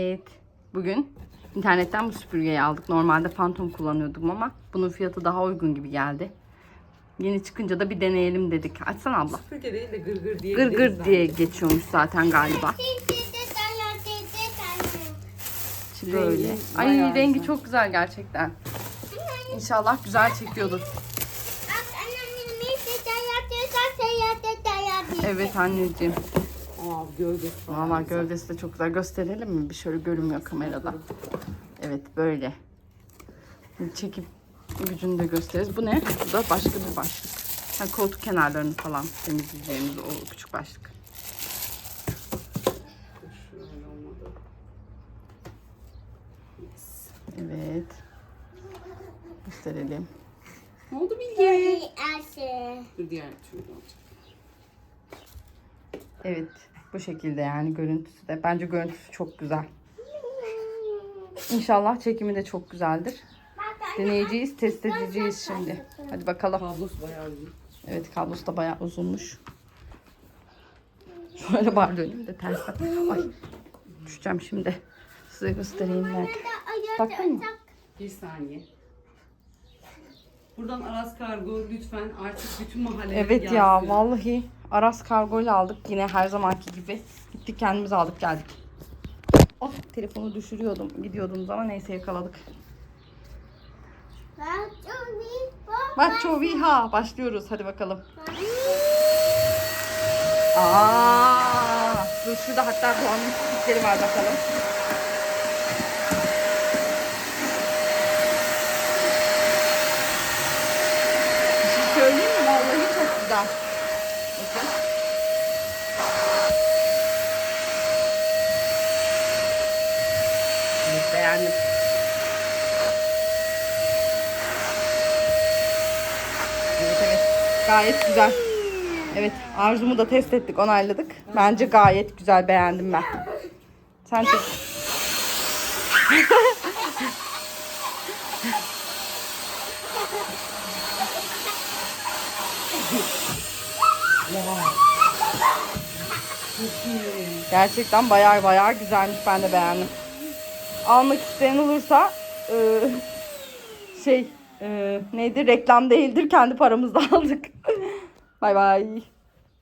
Evet. Bugün internetten bu süpürgeyi aldık. Normalde Phantom kullanıyordum ama bunun fiyatı daha uygun gibi geldi. Yeni çıkınca da bir deneyelim dedik. Açsana abla. Süpürge değil de gırgır diye. Gır gır diye geçiyormuş zaten galiba. Böyle. Rengi Ay rengi güzel. çok güzel gerçekten. İnşallah güzel çekiyordur. Evet anneciğim. Aa gövdesi falan. Valla gövdesi de çok güzel. Gösterelim mi? Bir şöyle görünmüyor kamerada. Evet böyle. Şimdi Çekip gücünü de gösteririz. Bu ne? Bu da başka bir başlık. Ha, koltuk kenarlarını falan temizleyeceğimiz o küçük başlık. Şöyle olmadı. Yes. Evet. Gösterelim. Ne oldu Bilge? Dur diğer türlü olacak. Evet. Bu şekilde yani görüntüsü de. Bence görüntüsü çok güzel. İnşallah çekimi de çok güzeldir. Deneyeceğiz, test edeceğiz şimdi. Hadi bakalım. Kablosu bayağı uzun. Evet kablosu da bayağı uzunmuş. Şöyle bari döneyim de tersten. Ay düşeceğim şimdi. Size göstereyim ben. Taktın mı? Bir saniye. Buradan Aras Kargo lütfen artık bütün mahallelere Evet ya vallahi Aras kargoyla aldık yine her zamanki gibi. Gittik kendimiz aldık geldik. Oh telefonu düşürüyordum gidiyordum ama neyse yakaladık. Macho başlıyoruz hadi bakalım. Aa, dur şurada hatta Doğan'ın küçükleri var bakalım. Bir şey söyleyeyim mi? Vallahi çok güzel. Bakın. Evet beğendim. Evet evet. Gayet güzel. Evet arzumu da test ettik onayladık. Bence gayet güzel beğendim ben. Sen çok... Gerçekten bayağı bayağı güzelmiş ben de beğendim. Almak isteyen olursa e, şey e, neydi reklam değildir kendi paramızla aldık. bay bay.